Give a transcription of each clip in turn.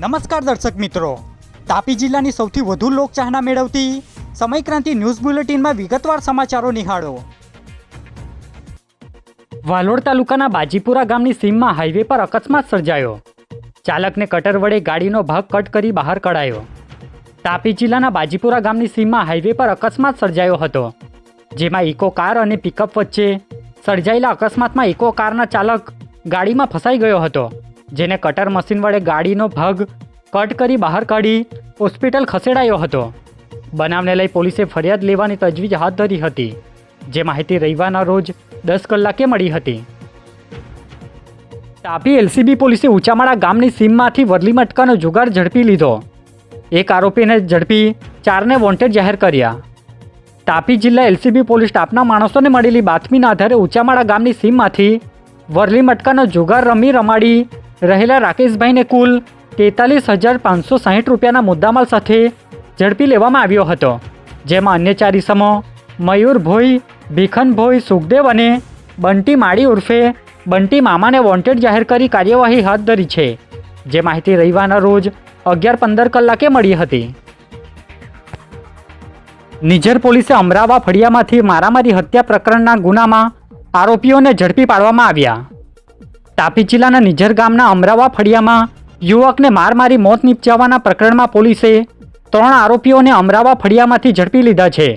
નમસ્કાર દર્શક મિત્રો. તાપી જિલ્લાની સૌથી વધુ લોકચાહના મેળવતી સમયક્રાંતિ ન્યૂઝ બુલેટિનમાં વિગતવાર સમાચારો નિહાળો. વાલોડ તાલુકાના બાજીપુરા ગામની સીમમાં હાઈવે પર અકસ્માત સર્જાયો. ચાલકને કટર વડે ગાડીનો ભાગ કટ કરી બહાર કઢાયો. તાપી જિલ્લાના બાજીપુરા ગામની સીમમાં હાઈવે પર અકસ્માત સર્જાયો હતો. જેમાં ઇકો કાર અને પિકઅપ વચ્ચે સર્જાયેલા અકસ્માતમાં ઇકો કારના ચાલક ગાડીમાં ફસાઈ ગયો હતો. જેને કટર મશીન વડે ગાડીનો ભાગ કટ કરી બહાર કાઢી હોસ્પિટલ ખસેડાયો હતો. બનાવને લઈ પોલીસે ફરિયાદ લેવાની તજવીજ હાથ ધરી હતી, જે માહિતી રવિવારના રોજ દસ કલાકે મળી હતી. તાપી એલસીબી પોલીસે ઊંચામાળા ગામની સીમમાંથી વરલી મટકાનો જુગાર ઝડપી લીધો. એક આરોપીને ઝડપી ચારને વોન્ટેડ જાહેર કર્યા. તાપી જિલ્લા એલસીબી પોલીસ સ્ટાફના માણસોને મળેલી બાતમીના આધારે ઊંચામાળા ગામની સીમમાંથી વરલી મટકાનો જુગાર રમી રમાડી રહેલા રાકેશભાઈને કુલ તેતાલીસ હજાર પાંચસો સાહીઠ રૂપિયાના મુદ્દામાલ સાથે ઝડપી લેવામાં આવ્યો હતો, જેમાં અન્ય ચાર ઇસમો મયુર ભોઈ, ભીખન ભોઈ, સુખદેવ અને બંટી માળી ઉર્ફે બંટી મામાને વોન્ટેડ જાહેર કરી કાર્યવાહી હાથ ધરી છે, જે માહિતી રવિવારના રોજ અગિયાર પંદર કલાકે મળી હતી. નિઝર પોલીસે અમરાવા ફળિયામાંથી મારામારી હત્યા પ્રકરણના ગુનામાં આરોપીઓને ઝડપી પાડવામાં આવ્યા. તાપી જિલ્લાના નિઝર ગામના અમરાવા ફળિયામાં યુવકને માર મારી મોત નિપજાવવાના પ્રકરણમાં પોલીસે ત્રણ આરોપીઓને અમરાવા ફળિયામાંથી ઝડપી લીધા છે,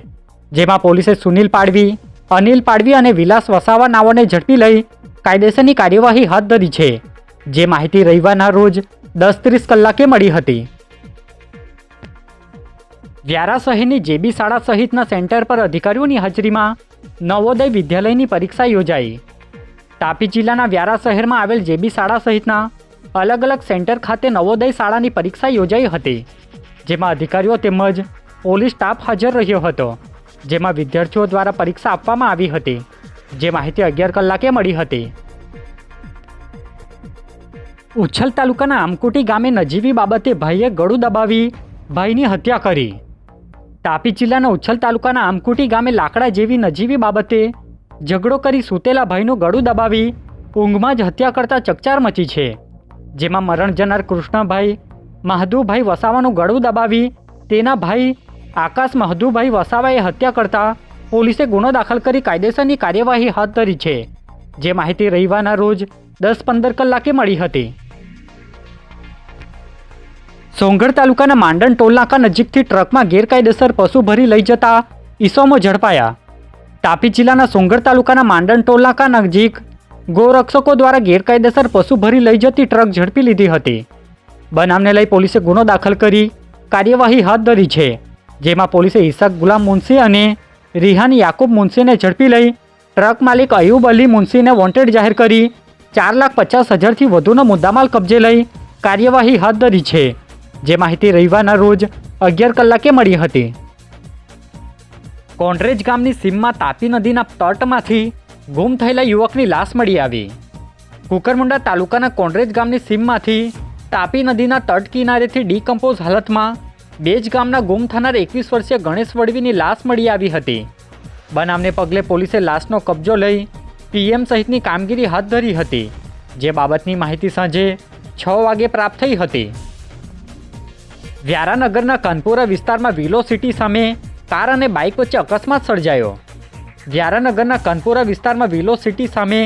જેમાં પોલીસે સુનિલ પાડવી, અનિલ પાડવી અને વિલાસ વસાવા નાઓને ઝડપી લઈ કાયદેસરની કાર્યવાહી હાથ ધરી છે, જે માહિતી રવિવારના રોજ દસ ત્રીસ કલાકે મળી હતી. વ્યારા શહેરની જેબી શાળા સહિતના સેન્ટર પર અધિકારીઓની હાજરીમાં નવોદય વિદ્યાલયની પરીક્ષા યોજાઈ. તાપી જિલ્લાના વ્યારા શહેરમાં આવેલ જેબી શાળા સહિતના અલગ અલગ સેન્ટર ખાતે નવોદય શાળાની પરીક્ષા યોજાઈ હતી, જેમાં અધિકારીઓ તેમજ પોલીસ સ્ટાફ હાજર રહ્યો હતો, જેમાં વિદ્યાર્થીઓ દ્વારા પરીક્ષા આપવામાં આવી હતી, જે માહિતી અગિયાર કલાકે મળી હતી. ઉચ્છલ તાલુકાના આમકુટી ગામે નજીવી બાબતે ભાઈએ ગળું દબાવી ભાઈની હત્યા કરી. તાપી જિલ્લાના ઉચ્છલ તાલુકાના આમકુટી ગામે લાકડા જેવી નજીવી બાબતે ઝઘડો કરી સૂતેલા ભાઈનું ગળું દબાવી ઊંઘમાં જ હત્યા કરતા ચકચાર મચી છે. જેમાં મરણ જનાર કૃષ્ણભાઈ, મહાદુભાઈ વસાવાનું ગળું દબાવી તેના ભાઈ આકાશ મહદુભાઈ વસાવાએ હત્યા કરતા પોલીસે ગુનો દાખલ કરી કાયદેસરની કાર્યવાહી હાથ ધરી છે. જે માહિતી રવિવારના રોજ દસ પંદર કલાકે મળી હતી. સોંગઢ તાલુકાના માંડણ ટોલનાકા નજીકથી ટ્રકમાં ગેરકાયદેસર પશુ ભરી લઈ જતા ઈસોમો ઝડપાયા. તાપી જિલ્લાના સોંગર તાલુકાના માંડણ ટોલાકા નજીક ગોરક્ષકો દ્વારા ગેરકાયદેસર પશુ ભરી લઈ જતી ટ્રક ઝડપી લીધી હતી. બનાવને લઈ પોલીસે ગુનો દાખલ કરી કાર્યવાહી હાથ ધરી છે, જેમાં પોલીસે ઈસક ગુલામ મુનશી અને રિહાન યાકુબ મુનશીને ઝડપી લઈ ટ્રક માલિક અયુબ અલી મુનશીને વોન્ટેડ જાહેર કરી ચાર લાખ પચાસ હજારથી વધુનો મુદ્દામાલ કબજે લઈ કાર્યવાહી હાથ ધરી છે, જે માહિતી રવિવારના રોજ અગિયાર કલાકે મળી હતી. કોંડરેજ ગામની સીમમાં તાપી નદીના તટમાંથી ગુમ થયેલા યુવકની લાશ મળી આવી. કુકરમુંડા તાલુકાના કોન્ડ્રેજ ગામની સીમમાંથી તાપી નદીના તટ કિનારેથી ડીકમ્પોઝ હાલતમાં બેજ ગામના ગુમ થનાર એકવીસ વર્ષીય ગણેશ વડવીની લાશ મળી આવી હતી. બનાવને પગલે પોલીસે લાશનો કબજો લઈ પીએમ સહિતની કામગીરી હાથ ધરી હતી. જે બાબતની માહિતી સાંજે છ વાગે પ્રાપ્ત થઈ હતી. વ્યારાનગરના કાનપુરા વિસ્તારમાં વિલો સિટી સામે કાર અને બાઇક વચ્ચે અકસ્માત સર્જાયો. વ્યારાનગરના કનપુરા વિસ્તારમાં વિલો સિટી સામે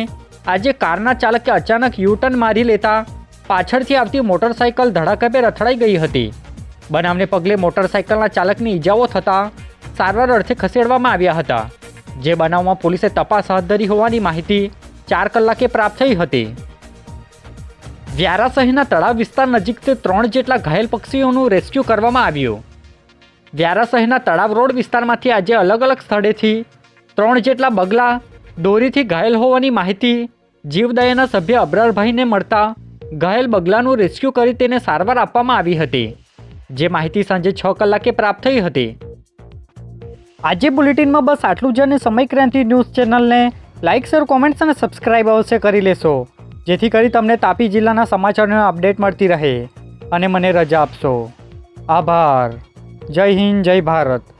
આજે કારના ચાલકે અચાનક યુટર્ન મારી લેતા પાછળથી આવતી મોટરસાઇકલ ધડાકાપે રથડાઈ ગઈ હતી. બનાવને પગલે મોટરસાઇકલના ચાલકની ઈજાઓ થતાં સારવાર અર્થે ખસેડવામાં આવ્યા હતા, જે બનાવમાં પોલીસે તપાસ હાથ ધરી હોવાની માહિતી ચાર કલાકે પ્રાપ્ત થઈ હતી. વ્યારા શહેરના તળાવ વિસ્તાર નજીકથી ત્રણ જેટલા ઘાયલ પક્ષીઓનું રેસ્ક્યુ કરવામાં આવ્યું. વ્યારા શહેરના તળાવ રોડ વિસ્તારમાંથી આજે અલગ અલગ સ્થળેથી ત્રણ જેટલા બગલા દોરીથી ઘાયલ હોવાની માહિતી જીવદયાના સભ્ય અબરારભાઈને મળતા ઘાયલ બગલાનું રેસ્ક્યુ કરી તેને સારવાર આપવામાં આવી હતી. જે માહિતી સાંજે છ કલાકે પ્રાપ્ત થઈ હતી. આજે બુલેટિનમાં બસ આટલું જ અને સમય ક્રાંતિ ન્યૂઝ ચેનલને લાઇક, શેર, કોમેન્ટ્સ અને સબસ્ક્રાઇબ અવશ્ય કરી લેશો. જેથી કરી તમને તાપી જિલ્લાના સમાચારનો અપડેટ મળતી રહે. અને મને રજા આપશો. આભાર. જય હિન્દ જય ભારત.